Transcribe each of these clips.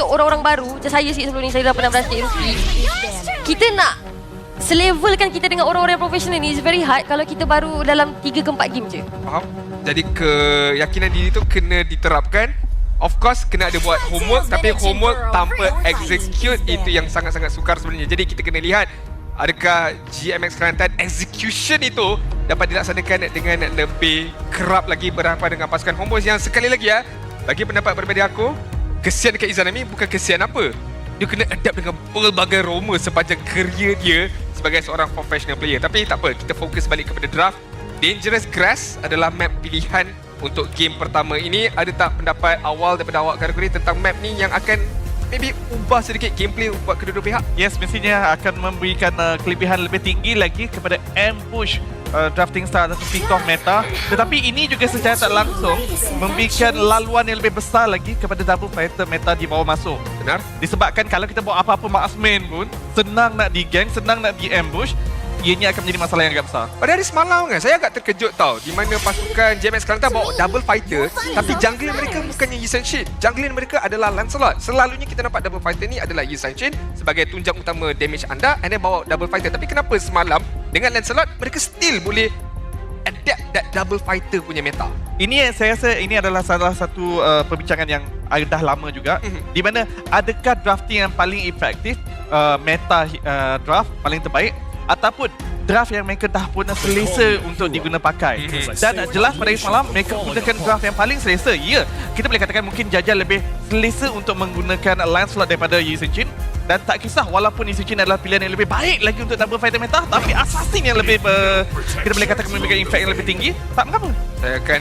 untuk orang-orang baru, macam saya sih sebelum ni saya dah pernah belajar rookie. Kita nak selevelkan kita dengan orang-orang yang profesional ni is very hard kalau kita baru dalam 3 ke 4 game je. Faham? Jadi keyakinan diri tu kena diterapkan. Of course kena ada buat homework tapi homework tanpa execute itu yang sangat-sangat sukar sebenarnya. Jadi kita kena lihat adakah GMX Kelantan execution itu dapat dilaksanakan dengan lebih kerap lagi berhadapan dengan pasukan Homeboys yang sekali lagi ya bagi pendapat berbeza aku kesian dekat Izan Ami bukan kesian apa dia kena adapt dengan pelbagai Roma sepanjang kerjaya dia sebagai seorang professional player tapi tak apa kita fokus balik kepada draft Dangerous Grass adalah map pilihan untuk game pertama ini. Ada tak pendapat awal daripada awak kategori tentang map ni yang akan maybe ubah sedikit gameplay buat kedua-dua pihak? Yes, mestinya akan memberikan uh, kelebihan lebih tinggi lagi kepada ambush uh, drafting style atau pick off meta. Tetapi ini juga secara tak langsung memberikan laluan yang lebih besar lagi kepada double fighter meta di bawah masuk. Benar? Disebabkan kalau kita buat apa-apa marksman pun, senang nak di gang, senang nak di ambush, ianya akan menjadi masalah yang agak besar. Pada hari semalam kan, saya agak terkejut tau di mana pasukan JMX Kelantan bawa double fighter tapi jungler mereka bukannya Yi San Shin. Jungler mereka adalah Lancelot. Selalunya kita nampak double fighter ni adalah Yi Shin sebagai tunjang utama damage anda and then bawa double fighter. Tapi kenapa semalam dengan Lancelot mereka still boleh adapt that double fighter punya meta? Ini yang saya rasa ini adalah salah satu uh, perbincangan yang dah lama juga Mhm. di mana adakah drafting yang paling efektif uh, meta uh, draft paling terbaik ataupun draft yang mereka dah pun selesa untuk diguna pakai. Mhm. dan jelas pada semalam mereka gunakan draft yang paling selesa. Ya kita boleh katakan mungkin Jajal lebih selesa untuk menggunakan Lancelot daripada Yi Sun Jin. Dan tak kisah walaupun Yi Sun Jin adalah pilihan yang lebih baik lagi untuk double fighter meta tapi assassin yang lebih uh, kita boleh katakan memberikan impact yang lebih tinggi. Tak mengapa Saya akan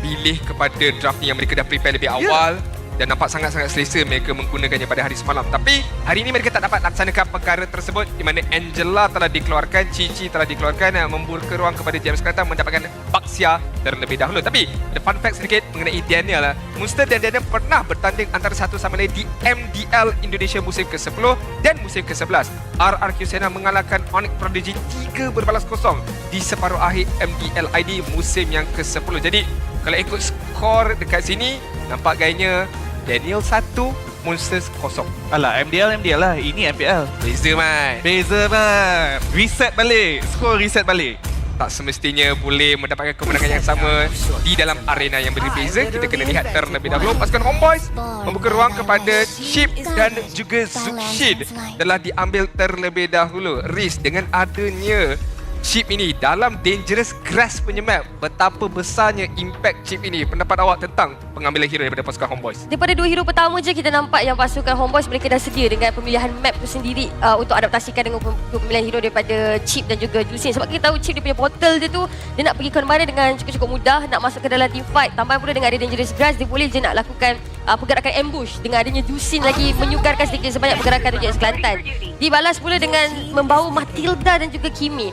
pilih kepada draft yang mereka dah prepare lebih awal dan nampak sangat-sangat selesa mereka menggunakannya pada hari semalam. Tapi hari ini mereka tak dapat laksanakan perkara tersebut di mana Angela telah dikeluarkan, Cici telah dikeluarkan uh, membuka ruang kepada James Kelantan mendapatkan Baxia terlebih dahulu. Tapi ada fun fact sedikit mengenai Daniel. lah. Munster dan Daniel pernah bertanding antara satu sama lain di MDL Indonesia musim ke-10 dan musim ke-11. RRQ Sena mengalahkan Onyx Prodigy 3 berbalas kosong di separuh akhir MDL ID musim yang ke-10. Jadi kalau ikut skor dekat sini nampak gayanya Daniel 1 Monsters kosong. Alah, MDL, MDL lah. Ini MPL. Beza man. Beza man. Reset balik. Skor reset balik. Tak semestinya boleh mendapatkan kemenangan yang sama di dalam arena yang berbeza. Kita kena lihat terlebih dahulu. Pasukan Homeboys membuka ruang kepada Chip dan juga Zukshin telah diambil terlebih dahulu. Riz dengan adanya chip ini dalam Dangerous Grass punya map. Betapa besarnya impact chip ini. Pendapat awak tentang pengambilan hero daripada pasukan Homeboys? Daripada dua hero pertama je kita nampak yang pasukan Homeboys mereka dah sedia dengan pemilihan map tu sendiri uh, untuk adaptasikan dengan pem- pemilihan hero daripada Chip dan juga Jusin. Sebab kita tahu Chip dia punya portal dia tu dia nak pergi ke mana dengan cukup-cukup mudah nak masuk ke dalam team fight. Tambah pula dengan ada Dangerous Grass dia boleh je nak lakukan uh, pergerakan ambush dengan adanya Jusin lagi menyukarkan sedikit sebanyak pergerakan Rujak Kelantan. Dibalas pula dengan membawa Matilda dan juga Kimi.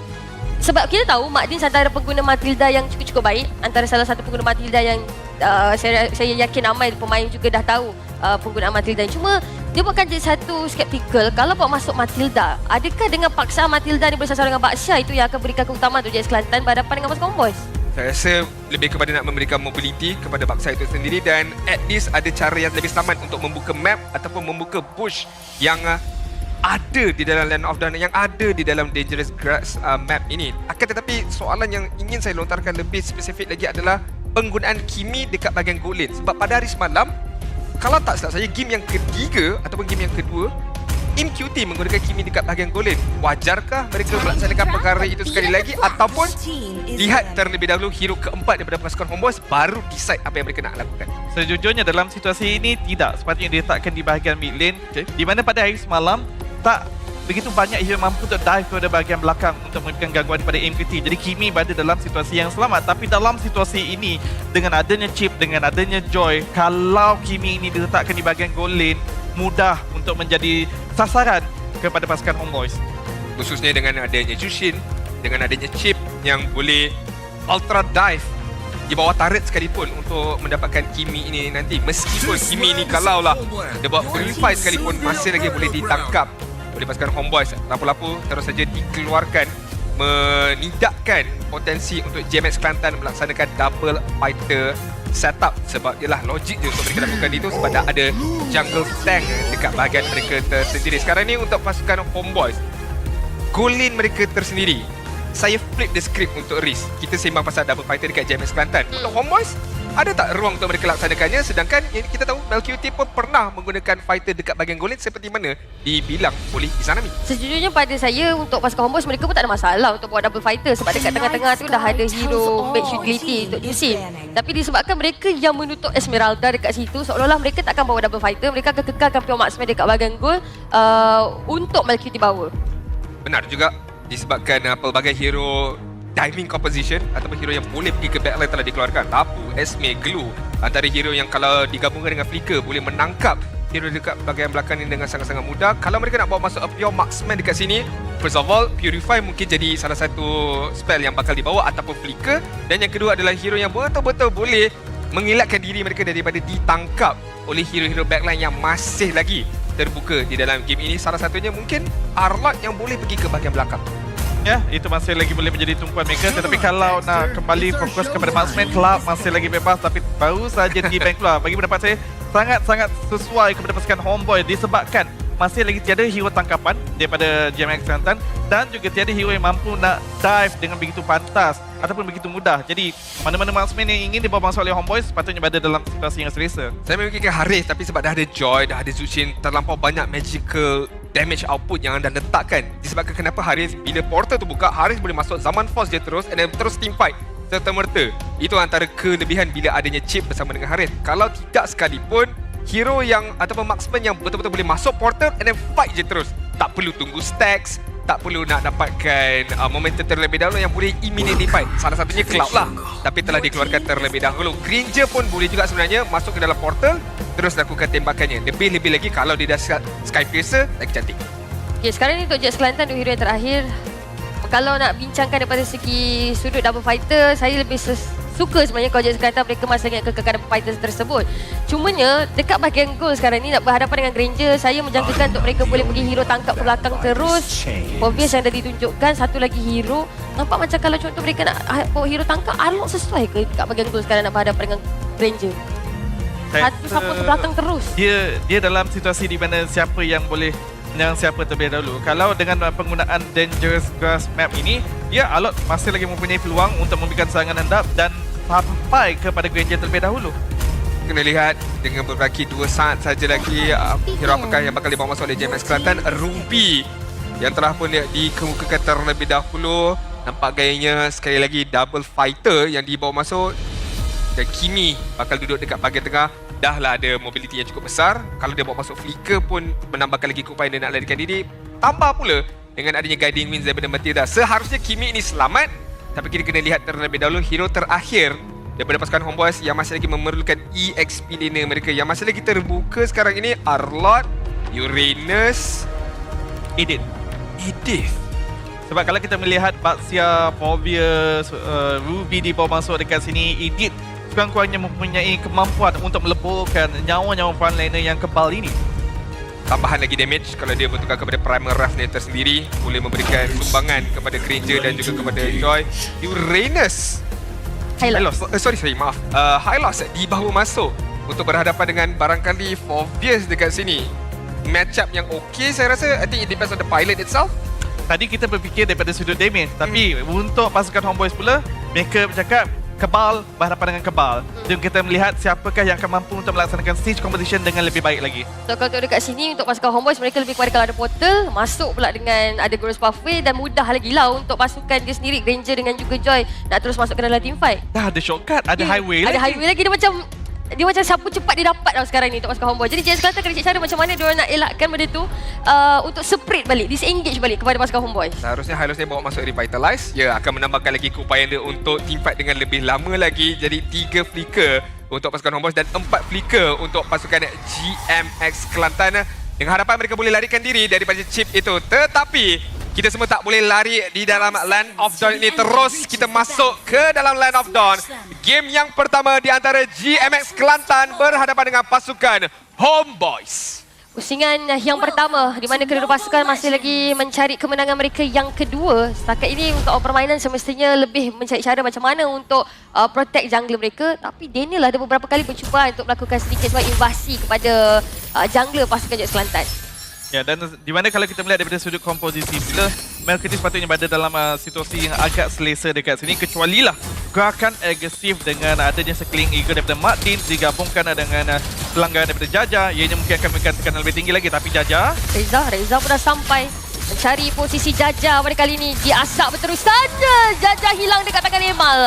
Sebab kita tahu Mak Din antara pengguna Matilda yang cukup-cukup baik. Antara salah satu pengguna Matilda yang uh, saya, saya yakin ramai pemain juga dah tahu uh, penggunaan Matilda Cuma dia buatkan jadi satu skeptical Kalau bawa masuk Matilda Adakah dengan paksa Matilda ni bersasar dengan Baksha Itu yang akan berikan keutamaan untuk JS Kelantan berhadapan dengan pasukan Boys. Saya rasa lebih kepada nak memberikan mobility kepada bangsa itu sendiri dan at least ada cara yang lebih selamat untuk membuka map ataupun membuka bush yang uh, ada di dalam Land of Dawn yang ada di dalam Dangerous Grass uh, map ini. Akan tetapi soalan yang ingin saya lontarkan lebih spesifik lagi adalah penggunaan Kimi dekat bahagian goal lane. Sebab pada hari semalam kalau tak silap saya game yang ketiga ataupun game yang kedua MQT menggunakan Kimi dekat bahagian goal lane. Wajarkah mereka melaksanakan perkara itu sekali lagi ataupun lihat terlebih dahulu hero keempat daripada pasukan Homeboys baru decide apa yang mereka nak lakukan. Sejujurnya dalam situasi ini tidak sepatutnya diletakkan di bahagian mid lane Okay. di mana pada hari semalam tak begitu banyak hero mampu untuk dive kepada bahagian belakang untuk memberikan gangguan kepada MQT. Jadi Kimi berada dalam situasi yang selamat tapi dalam situasi ini dengan adanya chip dengan adanya joy kalau Kimi ini diletakkan di bahagian goal lane mudah untuk menjadi sasaran kepada pasukan Homeboys. Khususnya dengan adanya Jushin, dengan adanya chip yang boleh ultra dive di bawah turret sekalipun untuk mendapatkan Kimi ini nanti. Meskipun Kimi ini kalau lah dia buat purify sekalipun masih lagi boleh ditangkap oleh pasukan Homeboys. Lapu-lapu terus saja dikeluarkan menidakkan potensi untuk JMX Kelantan melaksanakan double fighter setup sebab ialah logik je untuk mereka lakukan itu sebab dah ada jungle tank dekat bahagian mereka tersendiri. Sekarang ni untuk pasukan Homeboys, goal lane mereka tersendiri. Saya flip the script untuk Riz. Kita sembang pasal double fighter dekat JMS Kelantan. Untuk Homeboys, ada tak ruang untuk mereka laksanakannya sedangkan yang kita tahu Melqt pun pernah menggunakan fighter dekat bahagian lane seperti mana dibilang oleh Izanami. Sejujurnya pada saya untuk pasukan Homeboys mereka pun tak ada masalah untuk buat double fighter sebab dekat tengah-tengah tu dah ada hero match utility untuk Jusin. Tapi disebabkan mereka yang menutup Esmeralda dekat situ seolah-olah mereka takkan bawa double fighter, mereka akan kekalkan pure marksman dekat bahagian goal uh, untuk Melqt bawa. Benar juga disebabkan uh, pelbagai hero diving composition ataupun hero yang boleh pergi ke backline telah dikeluarkan. Tapu, Esme, Glue antara hero yang kalau digabungkan dengan Flicker boleh menangkap hero dekat bahagian belakang ini dengan sangat-sangat mudah. Kalau mereka nak bawa masuk a pure marksman dekat sini, first of all, Purify mungkin jadi salah satu spell yang bakal dibawa ataupun Flicker. Dan yang kedua adalah hero yang betul-betul boleh mengelakkan diri mereka daripada ditangkap oleh hero-hero backline yang masih lagi terbuka di dalam game ini. Salah satunya mungkin Arlot yang boleh pergi ke bahagian belakang. Ya, itu masih lagi boleh menjadi tumpuan mereka. Tetapi kalau nak kembali fokus kepada marksman Club masih lagi bebas. Tapi baru saja di bank pula. Bagi pendapat saya Sangat-sangat sesuai kepada pasukan Homeboy Disebabkan masih lagi tiada hero tangkapan Daripada GMX Kelantan Dan juga tiada hero yang mampu nak dive dengan begitu pantas Ataupun begitu mudah. Jadi mana-mana marksman yang ingin dibawa masuk oleh Homeboy Sepatutnya berada dalam situasi yang selesa. Saya memikirkan Haris tapi sebab dah ada Joy, dah ada Zushin Terlampau banyak magical damage output yang anda letakkan. Disebabkan kenapa Haris bila portal tu buka Haris boleh masuk zaman force je terus And then terus team fight serta merta. Itu antara kelebihan bila adanya chip bersama dengan Haris. Kalau tidak sekalipun Hero yang ataupun marksman yang betul-betul boleh masuk portal And then fight je terus Tak perlu tunggu stacks tak perlu nak dapatkan uh, momentum terlebih dahulu yang boleh immediately fight. Salah satunya Cloud lah. Tapi telah dikeluarkan terlebih dahulu. Granger pun boleh juga sebenarnya masuk ke dalam portal terus lakukan tembakannya. Lebih-lebih lagi kalau dia dah Skyfacer, lagi cantik. Okay, sekarang ni untuk Jets Kelantan untuk hero yang terakhir kalau nak bincangkan daripada segi sudut double fighter saya lebih ses- suka sebenarnya kalau Jets Kelantan mereka masih ingat kekekalan double fighter tersebut. Cumanya dekat bahagian goal sekarang ni nak berhadapan dengan Granger saya menjangkakan untuk mereka boleh pergi hero tangkap ke belakang terus. obvious yang dah ditunjukkan satu lagi hero. Nampak macam kalau contoh mereka nak bawa hero tangkap Arlok sesuai ke dekat bahagian goal sekarang nak berhadapan dengan Granger? Satu support ke belakang terus. Dia dia dalam situasi di mana siapa yang boleh menyerang siapa terlebih dahulu. Kalau dengan penggunaan Dangerous Grass Map ini, ya Alot masih lagi mempunyai peluang untuk memberikan serangan endap dan sampai kepada Granger terlebih dahulu. Kena lihat dengan berbaki dua saat saja lagi uh, hero apakah yang bakal dibawa masuk oleh JMS Kelantan Ruby yang telah pun dikemukakan terlebih dahulu. Nampak gayanya sekali lagi double fighter yang dibawa masuk. Dan Kimi bakal duduk dekat bahagian tengah. Dah lah ada mobility yang cukup besar. Kalau dia bawa masuk flicker pun menambahkan lagi keupayaan dia nak larikan diri. Tambah pula dengan adanya guiding winds daripada Matilda. Seharusnya Kimi ini selamat tapi kita kena lihat terlebih dahulu hero terakhir daripada pasukan Homeboys yang masih lagi memerlukan EXP laner mereka yang masih lagi terbuka sekarang ini Arlot, Uranus, Edit. Edith Sebab kalau kita melihat Baxia, Fovia, uh, Ruby dibawa masuk dekat sini, Edit sekurang-kurangnya mempunyai kemampuan untuk meleburkan nyawa-nyawa frontliner yang kebal ini. Tambahan lagi damage kalau dia bertukar kepada Primal Wrath dia tersendiri. Boleh memberikan sumbangan kepada Granger dan juga kepada Joy. Uranus Hylos, uh, sorry sorry maaf. Uh, Hylos dibawa masuk untuk berhadapan dengan barangkali Fovius dekat sini. Matchup yang okey saya rasa. I think it depends on the pilot itself. Tadi kita berfikir daripada sudut damage, tapi untuk pasukan Homeboys pula, mereka bercakap kebal berhadapan dengan kebal. Dan kita melihat siapakah yang akan mampu untuk melaksanakan stage competition dengan lebih baik lagi. So kalau dekat sini untuk pasukan Homeboys mereka lebih kepada kalau ada portal masuk pula dengan ada Gross Pathway dan mudah lagi lah untuk pasukan dia sendiri Granger dengan juga Joy nak terus masuk ke dalam team fight. Dah ada shortcut, ada Dia- highway Ada lagi. highway lagi dia macam dia macam siapa cepat dia dapat tau sekarang ni untuk pasukan Homeboys. Jadi JS Kelantan kena cek cara macam mana dia nak elakkan benda tu uh, untuk spread balik, disengage balik kepada pasukan Homeboys. Seharusnya Hylos dia bawa masuk Revitalize Ya akan menambahkan lagi keupayaan dia untuk team fight dengan lebih lama lagi Jadi 3 flicker untuk pasukan Homeboys dan 4 flicker untuk pasukan GMX Kelantan Dengan harapan mereka boleh larikan diri daripada chip itu Tetapi kita semua tak boleh lari di dalam Land of Dawn ini Terus kita masuk ke dalam Land of Dawn Game yang pertama di antara GMX Kelantan berhadapan dengan pasukan Homeboys Pusingan yang pertama di mana kedua pasukan masih lagi mencari kemenangan mereka yang kedua. Setakat ini untuk permainan semestinya lebih mencari cara macam mana untuk uh, protect jungler mereka. Tapi Daniel ada beberapa kali percubaan untuk melakukan sedikit sebuah invasi kepada uh, jungler pasukan Jet Kelantan. Ya dan di mana kalau kita melihat daripada sudut komposisi bila Melkity sepatutnya berada dalam uh, situasi yang agak selesa dekat sini kecuali lah gerakan agresif dengan adanya sekeliling eagle daripada Martin digabungkan dengan uh, pelanggaran daripada Jaja ianya mungkin akan memberikan tekanan lebih tinggi lagi tapi Jaja Reza, Reza pun dah sampai mencari posisi Jaja pada kali ini. Diasak berterusan. Jaja hilang dekat tangan Emal.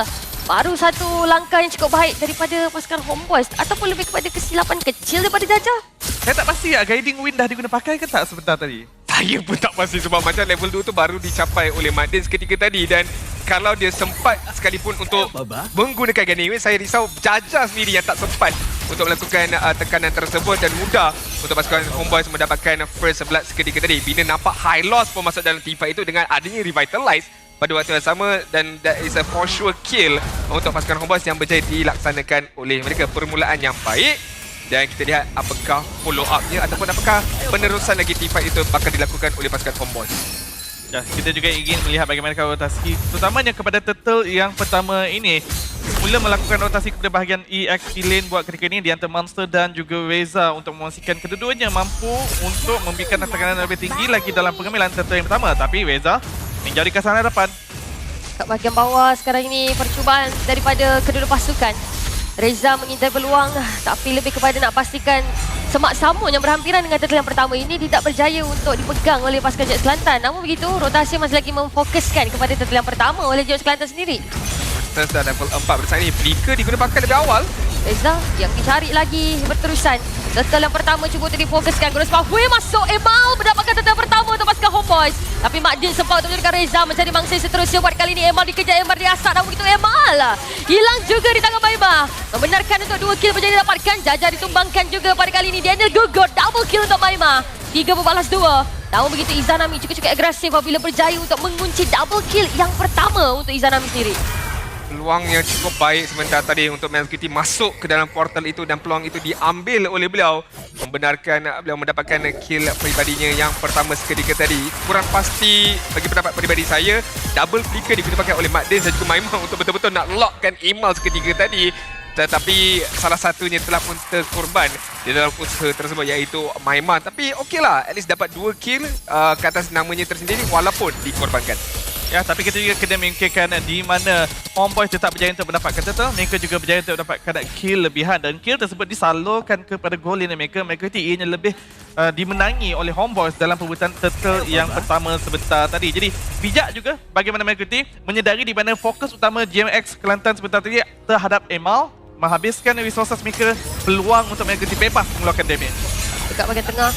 Baru satu langkah yang cukup baik daripada pasukan Homeboys ataupun lebih kepada kesilapan kecil daripada Jaja. Saya tak pasti ya guiding wind dah diguna pakai ke tak sebentar tadi? Saya pun tak pasti sebab macam level 2 tu baru dicapai oleh Madin seketika tadi dan kalau dia sempat sekalipun untuk menggunakan Gunning Wave, saya risau Jaja sendiri yang tak sempat untuk melakukan uh, tekanan tersebut dan mudah untuk pasukan Homeboys mendapatkan first blood seketika tadi. Bila nampak high loss pun masuk dalam team fight itu dengan adanya revitalize pada waktu yang sama dan that is a for sure kill untuk pasukan Homeboys yang berjaya dilaksanakan oleh mereka. Permulaan yang baik dan kita lihat apakah follow up-nya ataupun apakah penerusan lagi team fight itu bakal dilakukan oleh pasukan Homeboys. Ya, kita juga ingin melihat bagaimana rotasi terutamanya kepada Turtle yang pertama ini mula melakukan rotasi kepada bahagian EXP lane buat ketika ini di antara Monster dan juga Reza untuk memastikan kedua-duanya mampu untuk memberikan tekanan lebih tinggi lagi dalam pengambilan Turtle yang pertama tapi Reza menjadi kesan hadapan Kat bahagian bawah sekarang ini percubaan daripada kedua pasukan. Reza mengintai peluang tapi lebih kepada nak pastikan semak samun yang berhampiran dengan turtle yang pertama ini tidak berjaya untuk dipegang oleh pasukan Jet Kelantan. Namun begitu, rotasi masih lagi memfokuskan kepada turtle yang pertama oleh Jet Kelantan sendiri. Monsters dah level 4 bersama ni. Flicker diguna pakai lebih awal. Reza yang dicari lagi berterusan. Turtle yang pertama cuba untuk difokuskan. Guna Pathway masuk Emal mendapatkan yang pertama Homeboys. Tapi Mak Din sempat untuk menjadikan Reza mencari mangsa seterusnya buat kali ini. Emal dikejar, Emal diasak. Namun begitu Emal hilang juga di tangan Maima. Membenarkan untuk dua kill berjaya didapatkan. Jaja ditumbangkan juga pada kali ini. Daniel gugur. Double kill untuk Maima. Tiga berbalas dua. Namun begitu Izanami cukup-cukup agresif apabila berjaya untuk mengunci double kill yang pertama untuk Izanami sendiri. Peluang yang cukup baik sebentar tadi untuk Man City masuk ke dalam portal itu dan peluang itu diambil oleh beliau membenarkan beliau mendapatkan kill peribadinya yang pertama seketika tadi. Kurang pasti bagi pendapat peribadi saya, double flicker digunakan oleh Mak Din dan juga Maimah untuk betul-betul nak lockkan Imal seketika tadi. Tetapi salah satunya telah pun terkorban di dalam usaha tersebut iaitu Maimah. Tapi okeylah, at least dapat dua kill uh, ke atas namanya tersendiri walaupun dikorbankan. Ya, tapi kita juga kena memikirkan di mana Homeboys tetap berjaya untuk mendapatkan turtle, mereka juga berjaya untuk mendapatkan kill lebihan dan kill tersebut disalurkan kepada goal lane mereka. Mereka ianya lebih uh, dimenangi oleh Homeboys dalam perbuatan turtle yang pertama sebentar tadi. Jadi bijak juga bagaimana mereka menyedari di mana fokus utama GMX Kelantan sebentar tadi terhadap Emal menghabiskan resources mereka peluang untuk mereka bebas mengeluarkan damage. Dekat bahagian tengah.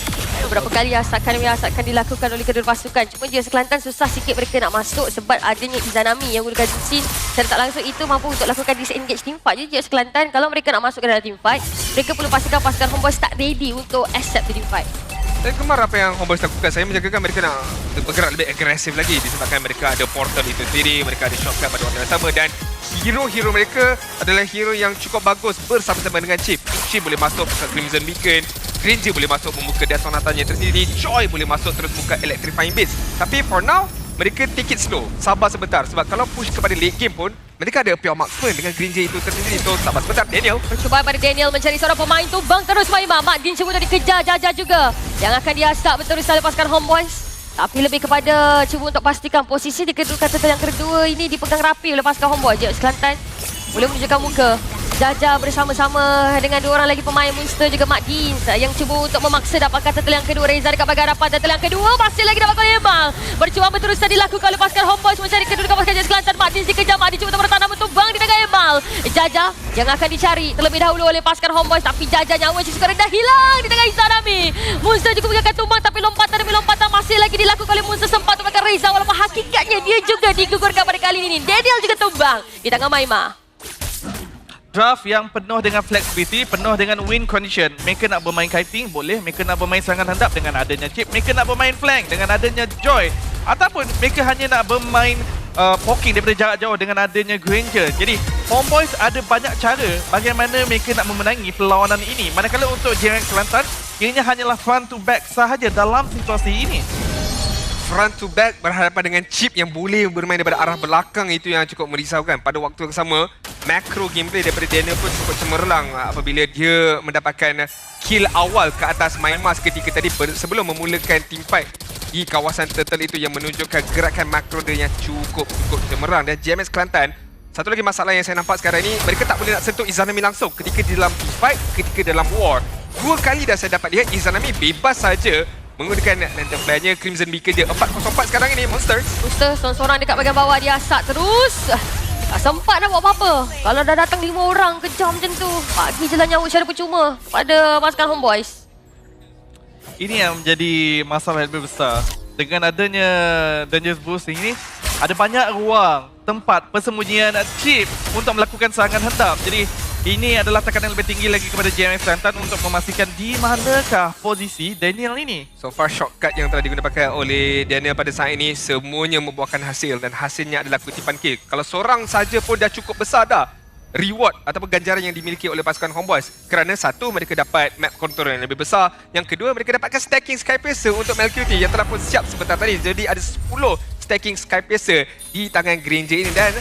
Beberapa kali asakan demi asakan dilakukan oleh kedua pasukan. Cuma dia Kelantan susah sikit mereka nak masuk sebab adanya Izanami yang menggunakan Jutsin. Secara tak langsung itu mampu untuk lakukan disengage team fight. Jadi Kelantan kalau mereka nak masuk ke dalam team fight, mereka perlu pastikan pasukan Homeboys tak ready untuk accept team fight. Saya gemar apa yang Homeboys lakukan. Saya menjagakan mereka nak bergerak lebih agresif lagi disebabkan mereka ada portal itu sendiri, mereka ada shortcut pada waktu yang sama dan hero-hero mereka adalah hero yang cukup bagus bersama-sama dengan Chip. Chip boleh masuk ke Crimson Beacon, Granger boleh masuk membuka Death Sonatanya tersendiri, Joy boleh masuk terus buka Electrifying Base. Tapi for now, mereka take it slow. Sabar sebentar sebab kalau push kepada late game pun mereka ada pure marksman dengan Granger itu tersendiri. So sabar sebentar Daniel. Percubaan pada Daniel mencari seorang pemain tumbang terus Maima. Mak Din cuba untuk dikejar Jaja juga. Yang akan diasak berterusan lepaskan Homeboys. Tapi lebih kepada cuba untuk pastikan posisi di kedua kata yang kedua ini dipegang rapi oleh pasukan Homeboy. Jeb Kelantan boleh menunjukkan muka. Jaja bersama-sama dengan dua orang lagi pemain Monster juga Mak Din yang cuba untuk memaksa dapatkan turtle yang kedua. Reza dekat bahagian hadapan turtle yang kedua masih lagi dapatkan Emal. Percubaan berterusan dilakukan oleh pasukan Homeboys mencari kedua dekat pasukan Jeb Kelantan. Mak Din dikejar. Mak Din cuba bertahan namun tumbang di tangan Emal. Jaja yang akan dicari terlebih dahulu oleh pasukan Homeboys tapi Jaja nyawa cukup rendah hilang di tangan Izanami. Monster juga menggunakan tumbang tapi lompatan demi lompatan masih lagi dilakukan oleh Monster sempat untuk Reza walaupun hakikatnya dia juga digugurkan pada kali ini. Daniel juga tumbang di tangan Maima. Draft yang penuh dengan flexibility, penuh dengan win condition. Mereka nak bermain kiting, boleh. Mereka nak bermain serangan handap dengan adanya chip. Mereka nak bermain flank dengan adanya joy. Ataupun mereka hanya nak bermain uh, poking daripada jarak jauh dengan adanya Granger. Jadi, Homeboys ada banyak cara bagaimana mereka nak memenangi perlawanan ini. Manakala untuk JMX Kelantan, Ianya hanyalah front to back sahaja dalam situasi ini. Front to back berhadapan dengan chip yang boleh bermain daripada arah belakang itu yang cukup merisaukan. Pada waktu yang sama, macro gameplay daripada Daniel pun cukup cemerlang apabila dia mendapatkan kill awal ke atas Maimas ketika tadi sebelum memulakan team fight di kawasan turtle itu yang menunjukkan gerakan makro dia yang cukup cukup cemerlang dan GMS Kelantan satu lagi masalah yang saya nampak sekarang ni mereka tak boleh nak sentuh Izanami langsung ketika di dalam team fight ketika dalam war dua kali dah saya dapat lihat Izanami bebas saja menggunakan lantern flare-nya Crimson Beacon dia 404 sekarang ini Monster Booster seorang-seorang dekat bahagian bawah dia asak terus. Tak sempat nak buat apa-apa. Kalau dah datang lima orang kejam macam tu, bagi je lah nyawa secara percuma pada pasukan Homeboys. Ini yang menjadi masalah yang lebih besar. Dengan adanya Dangerous Boost ini, ada banyak ruang, tempat persembunyian chip untuk melakukan serangan hendap. Jadi ini adalah tekanan lebih tinggi lagi kepada GMX Kelantan untuk memastikan di manakah posisi Daniel ini. So far shortcut yang telah digunakan oleh Daniel pada saat ini semuanya membuahkan hasil dan hasilnya adalah kutipan kill. Kalau seorang saja pun dah cukup besar dah reward ataupun ganjaran yang dimiliki oleh pasukan Homeboys kerana satu mereka dapat map control yang lebih besar yang kedua mereka dapatkan stacking Skypacer untuk Melcuti yang telah pun siap sebentar tadi jadi ada 10 stacking Skypacer di tangan Granger ini dan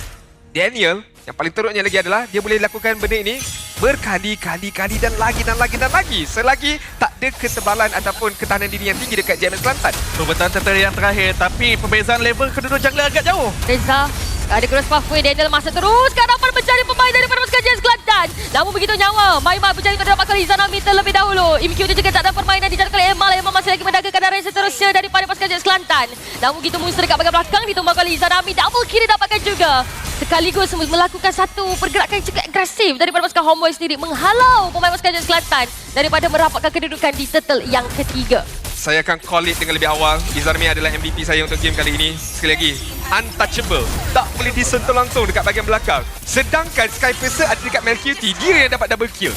Daniel yang paling teruknya lagi adalah dia boleh lakukan benda ini berkali-kali-kali dan lagi dan lagi dan lagi selagi tak ada ketebalan ataupun ketahanan diri yang tinggi dekat JMS Kelantan. Perbetulan tertera yang terakhir tapi perbezaan level kedua-dua jungler agak jauh. Reza ada cross pathway Daniel masuk terus ke hadapan mencari pemain daripada pasukan Jazz Kelantan. Namun begitu nyawa, Maimai untuk dapatkan Izanami terlebih dahulu. IMQ dia juga tak ada permainan dijadikan oleh Emal. Emal masih lagi mendagakan arah yang seterusnya daripada pasukan Jazz Kelantan. Namun begitu monster dekat bahagian belakang ditumbangkan oleh Izanami. Double kill dapatkan juga. Sekaligus melakukan satu pergerakan yang cukup agresif daripada pasukan Homeboy sendiri menghalau pemain pasukan Jazz Kelantan daripada merapatkan kedudukan di turtle yang ketiga. Saya akan call it dengan lebih awal. Izarmi adalah MVP saya untuk game kali ini. Sekali lagi, untouchable. Tak boleh disentuh langsung dekat bahagian belakang. Sedangkan Skypacer ada dekat Melcuti. Dia yang dapat double kill.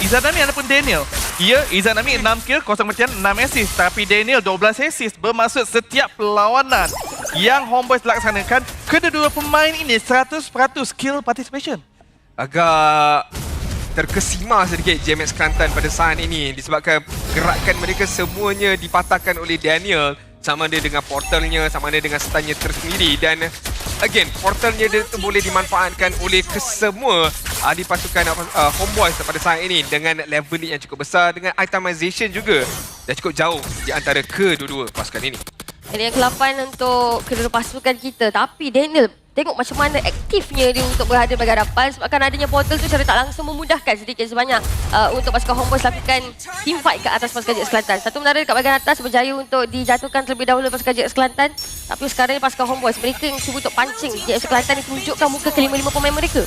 Izanami ataupun Daniel. Ya, Izanami 6 kill, kosong kematian 6 assist. Tapi Daniel 12 assist bermaksud setiap perlawanan yang Homeboys laksanakan, kedua-dua pemain ini 100% kill participation. Agak terkesima sedikit JMX Kelantan pada saat ini disebabkan gerakan mereka semuanya dipatahkan oleh Daniel sama ada dengan portalnya, sama ada dengan stunnya tersendiri dan again, portalnya dia tu boleh dimanfaatkan oleh kesemua ahli pasukan uh, Homeboys pada saat ini dengan level yang cukup besar dengan itemization juga dah cukup jauh di antara kedua-dua pasukan ini. Ini yang ke-8 untuk kedua pasukan kita. Tapi Daniel, tengok macam mana aktifnya dia untuk berada berhadapan sebabkan adanya portal tu secara tak langsung memudahkan sedikit sebanyak uh, untuk pasukan Homeboys lakukan team fight ke atas pasukan JX Kelantan. Satu menara dekat bahagian atas berjaya untuk dijatuhkan terlebih dahulu pasukan JX Kelantan. Tapi sekarang ni pasukan Homeboys, mereka yang cuba untuk pancing JX Kelantan ni tunjukkan muka kelima-lima pemain mereka.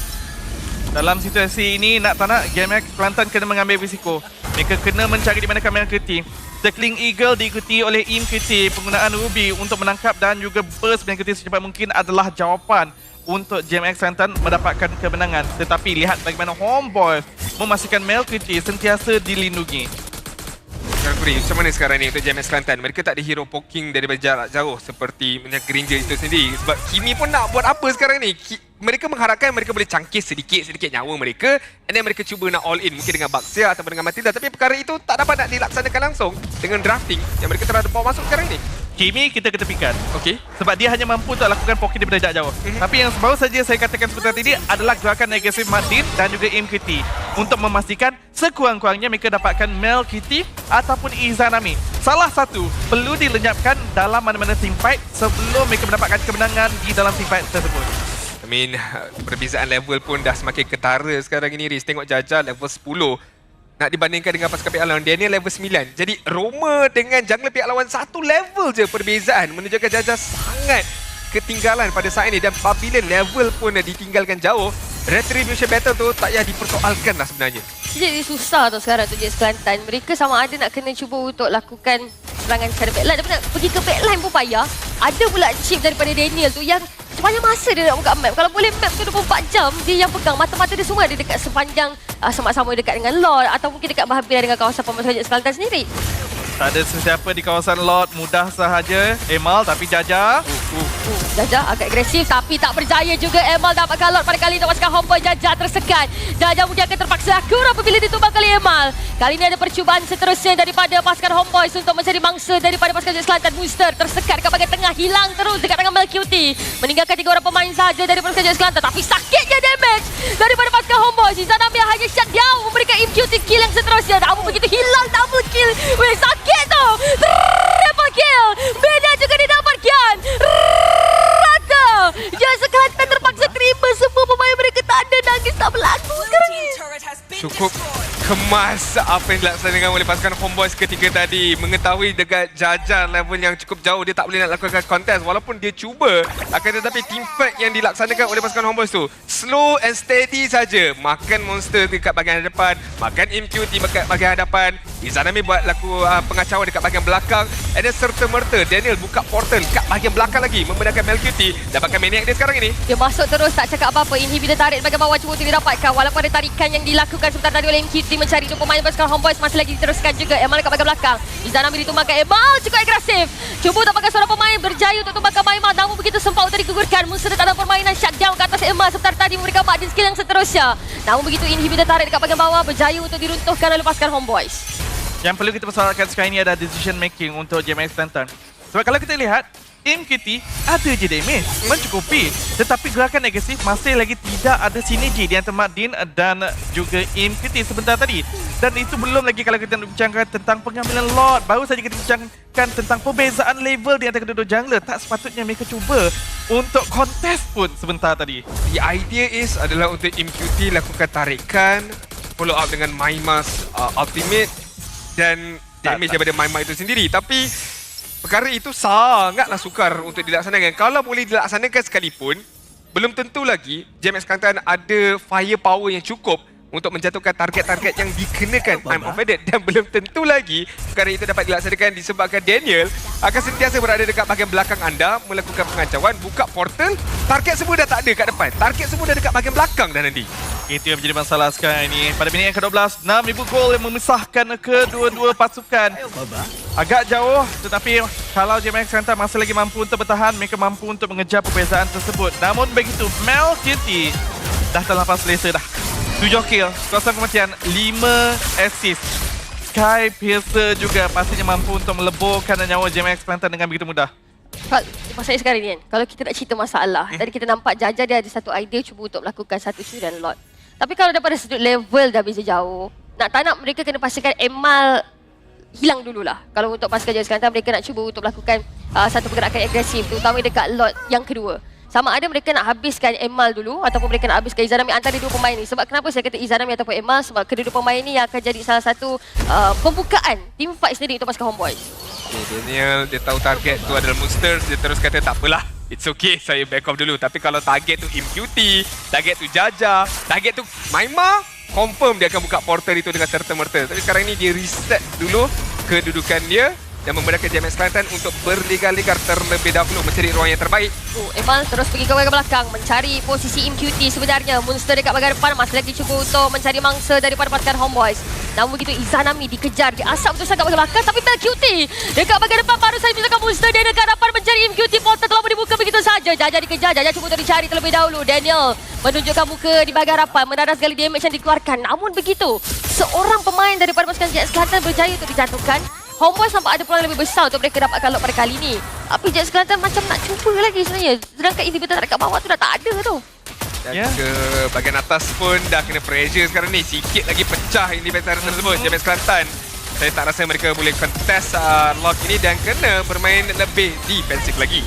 Dalam situasi ini, nak tak nak, GMX Kelantan kena mengambil risiko. Mereka kena mencari di mana kamera Kirti. Circling Eagle diikuti oleh Im Kirti. Penggunaan Ruby untuk menangkap dan juga burst Kirti secepat mungkin adalah jawapan untuk GMX Kelantan mendapatkan kemenangan. Tetapi lihat bagaimana Homeboys memastikan Mel Kirti sentiasa dilindungi. Sekarang Kuri, macam mana sekarang ni untuk JMS Kelantan? Mereka tak ada hero poking daripada jarak jauh seperti macam Granger itu sendiri. Sebab Kimi pun nak buat apa sekarang ni? Mereka mengharapkan mereka boleh cangkis sedikit-sedikit nyawa mereka and then mereka cuba nak all in mungkin dengan Baxia atau dengan Matilda tapi perkara itu tak dapat nak dilaksanakan langsung dengan drafting yang mereka telah bawa masuk sekarang ni. Kimi kita ketepikan. Okey. Sebab dia hanya mampu untuk lakukan poking daripada jarak jauh. Mhm. Tapi yang baru saja saya katakan sebentar tadi adalah gerakan agresif Martin dan juga Im Kitty untuk memastikan sekurang-kurangnya mereka dapatkan Mel Kitty ataupun Izanami. Salah satu perlu dilenyapkan dalam mana-mana team fight sebelum mereka mendapatkan kemenangan di dalam team fight tersebut. Mean, perbezaan level pun dah semakin ketara sekarang ini Riz. Tengok Jaja level 10. Nak dibandingkan dengan pasukan pihak lawan, Daniel level 9. Jadi Roma dengan jungler pihak lawan satu level je perbezaan. Menunjukkan Jaja sangat ketinggalan pada saat ini. Dan apabila level pun ditinggalkan jauh, Retribution Battle tu tak payah dipersoalkan lah sebenarnya. Jadi susah tu sekarang untuk JS Kelantan. Mereka sama ada nak kena cuba untuk lakukan serangan secara backline. Nak pergi ke backline pun payah. Ada pula chip daripada Daniel tu yang sepanjang masa dia nak buka map. Kalau boleh map tu 24 jam, dia yang pegang. Mata-mata dia semua ada dekat sepanjang uh, sama-sama dekat dengan Lord atau mungkin dekat berhampiran dengan kawasan pemasukan JS Kelantan sendiri. Tak ada sesiapa di kawasan lot mudah sahaja Emal tapi Jaja Uh, Jaja agak agresif tapi tak berjaya juga Emal dapatkan lot pada kali ini untuk pasukan Homeboy Jaja tersekat. Jaja mungkin akan terpaksa akur apabila ditumbang kali Emal. Kali ini ada percubaan seterusnya daripada pasukan Homeboys untuk mencari mangsa daripada pasukan Jet Selatan Booster tersekat dekat bahagian tengah hilang terus dekat dengan Mel Cutie. Meninggalkan tiga orang pemain saja dari pasukan Jet Selatan tapi sakitnya damage daripada pasukan Homeboys. Izanami hanya shut down memberikan Cutie kill yang seterusnya. Namun begitu hilang double kill. Weh sakit tu. Triple kill. Beda juga didapatkan. Rata. Jet Selatan terpaksa terima semua kemas apa yang dilaksanakan oleh pasukan Homeboys ketika tadi. Mengetahui dekat jajar level yang cukup jauh dia tak boleh nak lakukan kontes walaupun dia cuba. Akan tetapi team fight yang dilaksanakan oleh pasukan Homeboys tu slow and steady saja. Makan monster dekat bahagian hadapan makan MQT dekat bahagian hadapan. Izanami buat laku uh, pengacauan dekat bahagian belakang. And then serta-merta Daniel buka portal kat bahagian belakang lagi membenarkan MLQT dapatkan maniac dia sekarang ini. Dia masuk terus tak cakap apa-apa. Inhibitor tarik bahagian bawah cuba untuk didapatkan. Walaupun ada tarikan yang dilakukan sebentar tadi oleh MQT mencari dua pemain pasukan Homeboys masih lagi diteruskan juga. Emal dekat bahagian belakang. Izanami ditumbangkan Emal cukup agresif. Cuba dapatkan seorang pemain berjaya untuk tumbangkan Maimah. Namun begitu sempat untuk digugurkan. Musuh ada permainan shutdown ke atas Emal sebentar tadi memberikan Mak skill yang seterusnya. Namun begitu inhibitor tarik dekat bahagian bawah berjaya untuk diruntuhkan oleh pasukan Homeboys. Yang perlu kita persoalkan sekarang ini ada decision making untuk JMX Clanton. Sebab kalau kita lihat, MKT ada je damage, mencukupi. Tetapi gerakan agresif masih lagi tidak ada sinergi di antara Madin dan juga MKT sebentar tadi. Dan itu belum lagi kalau kita nak bincangkan tentang pengambilan Lord. Baru saja kita bincangkan tentang perbezaan level di antara kedua jungler. Tak sepatutnya mereka cuba untuk kontes pun sebentar tadi. The idea is adalah untuk MQT lakukan tarikan follow up dengan Maima's uh, ultimate dan Tak, damage tak. daripada Maima itu sendiri tapi perkara itu sangatlah sukar untuk dilaksanakan. Kalau boleh dilaksanakan sekalipun belum tentu lagi JMX Kelantan ada firepower yang cukup untuk menjatuhkan target-target yang dikenakan I'm offended dan belum tentu lagi perkara itu dapat dilaksanakan disebabkan Daniel akan sentiasa berada dekat bahagian belakang anda melakukan pengacauan buka portal target semua dah tak ada kat depan target semua dah dekat bahagian belakang dah nanti Itu yang menjadi masalah sekarang ini. Pada minit yang ke-12, 6,000 gol yang memisahkan kedua-dua pasukan. Agak jauh tetapi kalau JMX Center masih lagi mampu untuk bertahan, mereka mampu untuk mengejar perbezaan tersebut. Namun begitu, Mel Kitty dah terlepas selesa dah. 7 kill, kosong kematian, 5 assist. Sky Piercer juga pastinya mampu untuk meleburkan nyawa JMX Center dengan begitu mudah. Pasal sekarang ni kan, kalau kita nak cerita masalah, tadi kita nampak Jaja dia ada satu idea cuba untuk melakukan satu curian lot. Tapi kalau daripada sudut level dah beza jauh, nak tak nak mereka kena pastikan Emal hilang dululah. Kalau untuk pasukan Jawa sekarang mereka nak cuba untuk melakukan uh, satu pergerakan agresif terutama dekat lot yang kedua. Sama ada mereka nak habiskan Emal dulu ataupun mereka nak habiskan Izanami antara dua pemain ni. Sebab kenapa saya kata Izanami ataupun Emal? Sebab kedua-dua pemain ni yang akan jadi salah satu uh, pembukaan team fight sendiri untuk pasukan Homeboys. Okay, Daniel dia tahu target tu adalah monsters dia terus kata tak apalah It's okay, saya back off dulu. Tapi kalau target tu MQT, target tu Jaja, target tu Maima, confirm dia akan buka portal itu dengan serta-merta. Tapi sekarang ni dia reset dulu kedudukan dia dan membenarkan JMX Kelantan untuk berligar-ligar terlebih dahulu mencari ruang yang terbaik. Oh, Emal terus pergi ke belakang mencari posisi MQT sebenarnya. Monster dekat bahagian depan masih lagi cuba untuk mencari mangsa daripada pasukan Homeboys. Namun begitu Izanami dikejar, dia asap betul sangat bahagian belakang tapi Bel QT dekat bahagian depan baru saja misalkan Monster dia dekat depan mencari MQT portal telah dibuka begitu saja. Jaja dikejar, Jaja cuba untuk dicari terlebih dahulu. Daniel menunjukkan muka di bahagian harapan, mendadak sekali damage yang dikeluarkan. Namun begitu, seorang pemain daripada pasukan Jets Kelantan berjaya untuk dijatuhkan. Homeboys nampak ada peluang lebih besar untuk mereka dapatkan lot pada kali ni. Tapi Jets Kelantan macam nak cuba lagi sebenarnya. Sedangkan inhibitor dekat bawah tu dah tak ada tu. Dan Ya. ke bahagian atas pun dah kena pressure sekarang ni. Sikit lagi pecah independent tersebut. JMX Kelantan. Saya tak rasa mereka boleh contest uh, lock ini dan kena bermain lebih defensif lagi.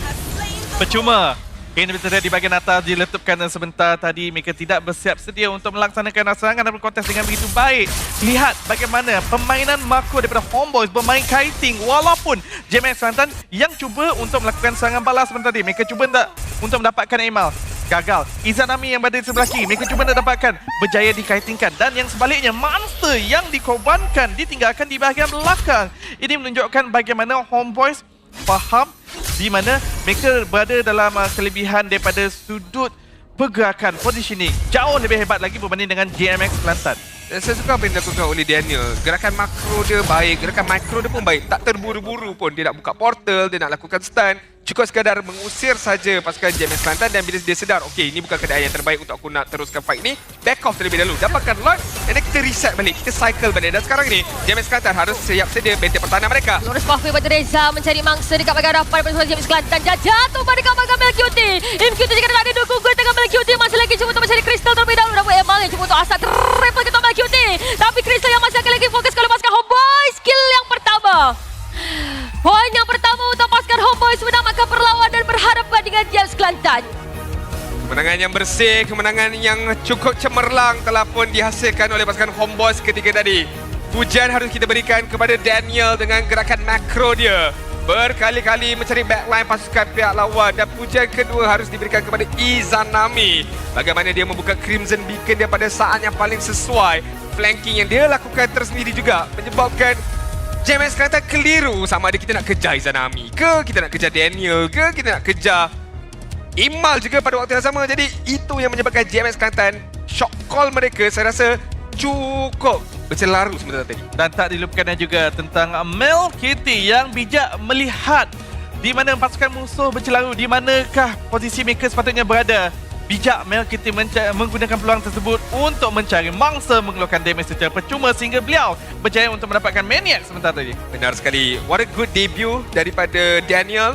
Percuma. Inhibitor di bahagian atas diletupkan sebentar tadi mereka tidak bersiap sedia untuk melaksanakan serangan dan berkontes dengan begitu baik. Lihat bagaimana permainan makro daripada Homeboys bermain kiting walaupun JMX Kelantan yang cuba untuk melakukan serangan balas sebentar tadi. Mereka cuba tak untuk mendapatkan email. Gagal. Izanami yang berada di sebelah kiri. Mereka cuba nak dapatkan. Berjaya dikaitingkan. Dan yang sebaliknya, monster yang dikorbankan ditinggalkan di bahagian belakang. Ini menunjukkan bagaimana Homeboys faham di mana mereka berada dalam uh, kelebihan daripada sudut pergerakan positioning jauh lebih hebat lagi berbanding dengan JMX Kelantan. Dan saya suka apa yang dilakukan oleh Daniel. Gerakan makro dia baik, gerakan mikro dia pun baik. Tak terburu-buru pun. Dia nak buka portal, dia nak lakukan stun. Cukup sekadar mengusir saja pasukan JMS Kelantan dan bila dia sedar okey ini bukan keadaan yang terbaik untuk aku nak teruskan fight ni back off terlebih dahulu dapatkan lot dan kita reset balik kita cycle balik dan sekarang ni JMS Kelantan harus siap sedia benteng pertahanan mereka Lurus pathway pada Reza mencari mangsa dekat bahagian hadapan pada pasukan James Kelantan. Dia jatuh pada kawasan Melkioti. MQT jika tak ada dukung gol tengah Melkioti masih lagi cuba untuk mencari Crystal terlebih dahulu. Namun Emal yang cuba untuk asap triple ke Melkioti. Tapi Crystal yang masih akan lagi fokus ke lepaskan Homeboy. Skill yang pertama. Poin yang pertama untuk pasukan Homeboys menamatkan perlawanan berhadapan dengan James Kelantan. Kemenangan yang bersih, kemenangan yang cukup cemerlang telah pun dihasilkan oleh pasukan Homeboys ketika tadi. Pujian harus kita berikan kepada Daniel dengan gerakan makro dia. Berkali-kali mencari backline pasukan pihak lawan dan pujian kedua harus diberikan kepada Izanami. Bagaimana dia membuka Crimson Beacon dia pada saat yang paling sesuai. Flanking yang dia lakukan tersendiri juga menyebabkan JMS Kelantan keliru sama ada kita nak kejar Izanami ke, kita nak kejar Daniel ke, kita nak kejar Imal juga pada waktu yang sama. Jadi itu yang menyebabkan JMS Kelantan shock call mereka saya rasa cukup bercelaru sebentar tadi. Dan tak dilupakan juga tentang Mel Kitty yang bijak melihat di mana pasukan musuh bercelaru, di manakah posisi mereka sepatutnya berada. Bijak Mel Kitty menca- menggunakan peluang tersebut untuk mencari mangsa mengeluarkan damage secara percuma sehingga beliau berjaya untuk mendapatkan Maniac sebentar tadi. Benar sekali. What a good debut daripada Daniel.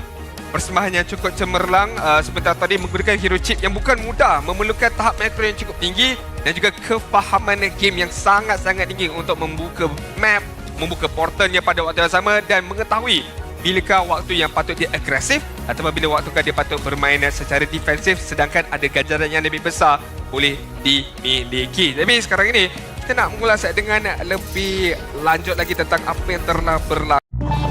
Persembahan yang cukup cemerlang uh, sebentar tadi menggunakan hero chip yang bukan mudah memerlukan tahap makro yang cukup tinggi dan juga kefahaman game yang sangat-sangat tinggi untuk membuka map, membuka portalnya pada waktu yang sama dan mengetahui bilakah waktu yang patut dia agresif ataupun bila waktu dia patut bermain secara defensif sedangkan ada ganjaran yang lebih besar boleh dimiliki. Tapi sekarang ini kita nak mengulas dengan lebih lanjut lagi tentang apa yang telah berlaku